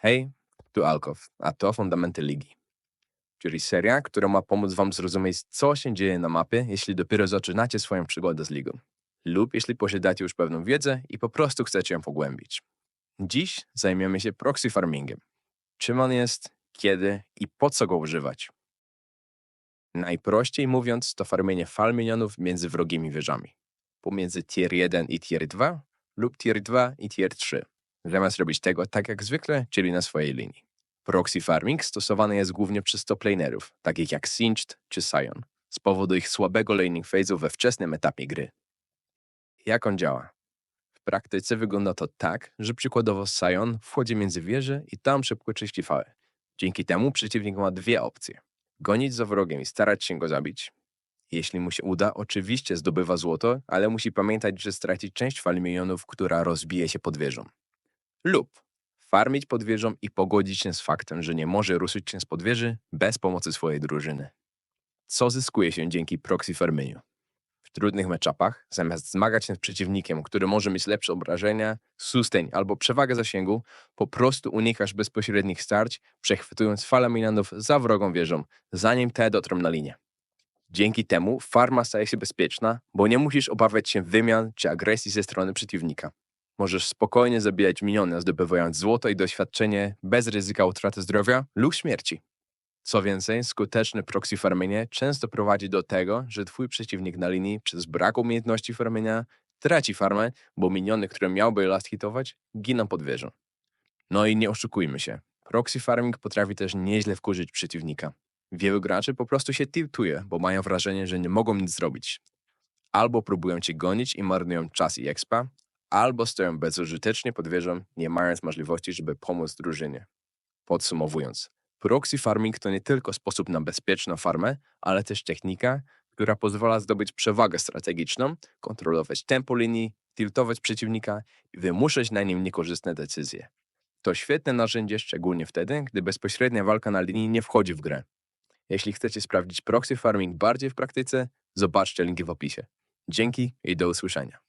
Hej, tu Alkow, a to Fundamenty Ligi. Czyli seria, która ma pomóc wam zrozumieć, co się dzieje na mapie, jeśli dopiero zaczynacie swoją przygodę z ligą. Lub jeśli posiadacie już pewną wiedzę i po prostu chcecie ją pogłębić. Dziś zajmiemy się proxy farmingiem. Czym on jest, kiedy i po co go używać. Najprościej mówiąc, to farmienie fal minionów między wrogimi wieżami. Pomiędzy tier 1 i tier 2 lub tier 2 i tier 3 zamiast robić tego tak jak zwykle, czyli na swojej linii. Proxy farming stosowany jest głównie przez top lanerów, takich jak Singed czy Sion, z powodu ich słabego laning phase'u we wczesnym etapie gry. Jak on działa? W praktyce wygląda to tak, że przykładowo Sion wchodzi między wieże i tam szybko czyści fałę. Dzięki temu przeciwnik ma dwie opcje. Gonić za wrogiem i starać się go zabić. Jeśli mu się uda, oczywiście zdobywa złoto, ale musi pamiętać, że straci część fal minionów, która rozbije się pod wieżą lub farmić pod wieżą i pogodzić się z faktem, że nie może ruszyć się z podwieży bez pomocy swojej drużyny. Co zyskuje się dzięki proxy farmieniu? W trudnych matchupach, zamiast zmagać się z przeciwnikiem, który może mieć lepsze obrażenia, sustain albo przewagę zasięgu, po prostu unikasz bezpośrednich starć, przechwytując falę minionów za wrogą wieżą, zanim te dotrą na linię. Dzięki temu farma staje się bezpieczna, bo nie musisz obawiać się wymian czy agresji ze strony przeciwnika. Możesz spokojnie zabijać miniony, zdobywając złoto i doświadczenie bez ryzyka utraty zdrowia lub śmierci. Co więcej, skuteczne proxy farmienie często prowadzi do tego, że twój przeciwnik na linii przez brak umiejętności farmienia traci farmę, bo miniony, które miałby last hitować, giną pod wieżą. No i nie oszukujmy się. Proxy farming potrafi też nieźle wkurzyć przeciwnika. Wielu graczy po prostu się tiltuje, bo mają wrażenie, że nie mogą nic zrobić. Albo próbują cię gonić i marnują czas i expa, albo stoją bezużytecznie pod wieżą, nie mając możliwości, żeby pomóc drużynie. Podsumowując, proxy farming to nie tylko sposób na bezpieczną farmę, ale też technika, która pozwala zdobyć przewagę strategiczną, kontrolować tempo linii, tiltować przeciwnika i wymuszać na nim niekorzystne decyzje. To świetne narzędzie, szczególnie wtedy, gdy bezpośrednia walka na linii nie wchodzi w grę. Jeśli chcecie sprawdzić proxy farming bardziej w praktyce, zobaczcie linki w opisie. Dzięki i do usłyszenia.